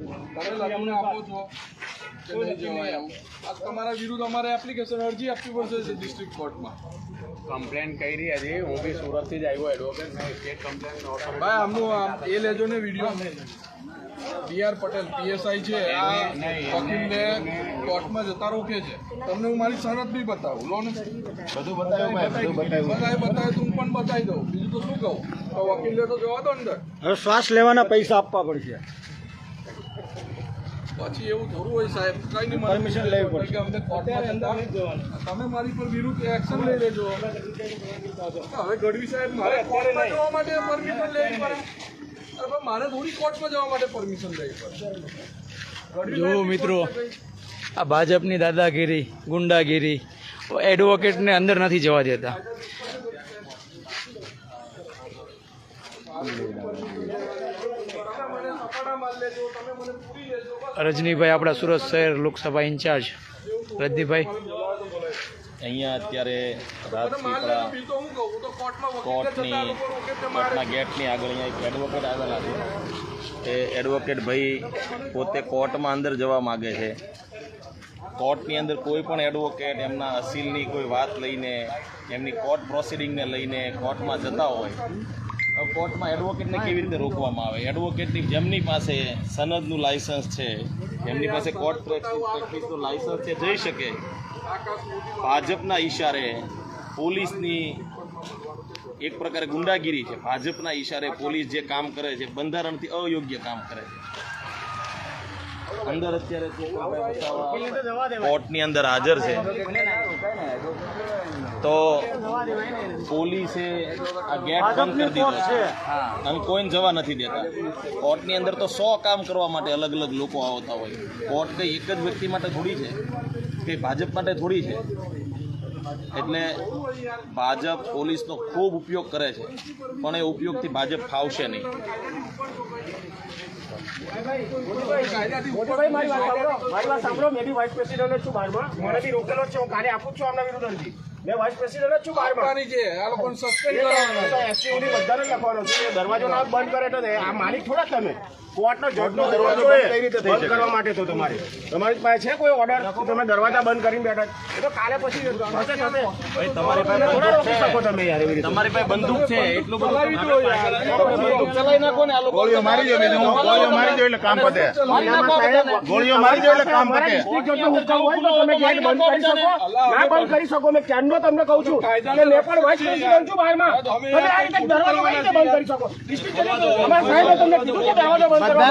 તમે લગ્ન આપો છો કે નહીં જવાય આવું આ તમારા વિરુદ્ધ અમારે એપ્લિકેશન અરજી આપવી પડશે ડિસ્ટ્રિક્ટ કોર્ટમાં કમ્પ્લેન કરી હતી. હું બી સુરતથી જ આવ્યો એડવોકેટ મેં સ્ટેટ કમ્પ્લેન ભાઈ આમનું એ લેજો ને વીડિયો બી પટેલ પીએસઆઈ છે. આ વકીલને કોર્ટમાં જતા રોકે છે. તમને હું મારી શરત બી બતાવું લો ને. બધું બતાવ્યું ભાઈ બતાવ્યું. બતાવે બતાવે તું પણ બતાવી દઉં. બીજું તો શું કહું? તો વકીલને તો જવા દો અંદર. શ્વાસ લેવાના પૈસા આપવા પડશે. પછી એવું થોડું હોય સાહેબ કઈ નહીં પરમિશન લેવી પડશે. અમને કોર્ટમાં તમે મારી પર વિરુદ્ધ એક્શન લઈ લેજો. હવે ગઢવી સાહેબ મારે કોર્ટમાં જવા માટે પરમિશન લેવી પડે. અરે મારે થોડી કોર્ટમાં જવા માટે પરમિશન લેવી પડે. જો મિત્રો. આ ભાજપની દાદાગીરી ગુંડાગીરી એડવોકેટને અંદર નથી જવા દેતા. Thank મને રજનીભાઈ આપણા સુરત શહેર લોકસભા ઇન્ચાર્જ. રજનીભાઈ અહીંયા અત્યારે રાજપીપળા કોર્ટની, કોર્ટના ગેટની આગળ અહીંયા એક એડવોકેટ આવેલા છે. એ એડવોકેટ ભાઈ પોતે કોર્ટમાં અંદર જવા માગે છે. કોર્ટની અંદર કોઈ પણ એડવોકેટ એમના અસીલની કોઈ વાત લઈને, એમની કોર્ટ પ્રોસિડિંગને લઈને કોર્ટમાં જતા હોય કોર્ટમાં એડવોકેટને કેવી રીતે રોકવામાં આવે? એડવોકેટની જેમની પાસે સનદનું લાયસન્સ છે જેમની પાસે કોર્ટ પ્રેક્ટિસનું લાયસન્સ છે, જઈ શકે. ભાજપના ઈશારે પોલીસની એક પ્રકારે ગુંડાગીરી છે. ભાજપના ઈશારે પોલીસ જે કામ કરે છે, બંધારણથી અયોગ્ય કામ કરે છે. અંદર અત્યારે કોર્ટની અંદર હાજર છે. તો પોલીસે આ ગેટ બંધ કરી દીધો છે. અને કોઈને જવા નથી દેતા. કોર્ટની અંદર તો સો કામ કરવા માટે અલગ અલગ લોકો આવતા હોય. કોર્ટ કંઈ એક જ વ્યક્તિ માટે થોડી છે? કે ભાજપ માટે થોડી છે? એટલે ભાજપ પોલીસનો ખૂબ ઉપયોગ કરે છે, પણ એ ઉપયોગથી ભાજપ ફાવશે નહીં. મારી વાત સાંભળો. મેં બી વાઇસ પ્રેસિડેન્ટ છું બારમાં. મને બી રોકેલો છે. હું કાલે આપું છું આમના વિરુદ્ધ મેં વાઇસ પ્રેસિડેન્ટ છું બારમાં આપવાની છે. આ લોકોને સસ્પેન્ડ કરવાના એસટી સુધી બધાને લખવાનો છે. દરવાજો ના બંધ કરે તો આ માલિક થોડા તમે. કોર્ટનો જજનો દરવાજો કઈ રીતે બંધ કરવા માટે તો તમારે. તમારી પાસે છે કોઈ ઓર્ડર તમે દરવાજા બંધ કરીને બેઠા. એ તો કાલે પછી થશે થશે ભાઈ તમારી પાસે થોડા રોકી શકો તમે યાર એવી રીતે. તમારી પાસે બંદૂક છે. એટલું બધું બંદૂક ચલાવી નાખો ને આ લોકો ગોળીઓ મારી દો બેન ગોળીઓ મારી દો એટલે કામ પતે. ગોળીઓ મારી દો એટલે કામ પતે. જજનો હુકમ હોય તો તમે ગેટ બંધ કરી શકો. ના બંધ કરી શકો મેં ક્યારનો તમને કહું છું કે મેં પણ વાઇસ પ્રેસિડેન્ટ છું. બહારમાં. તમે આ રીતે દરવાજો કઈ રીતે બંધ કરી શકો. અમારા સાહેબે તમને કીધું કે દરવાજો બંધ કરવા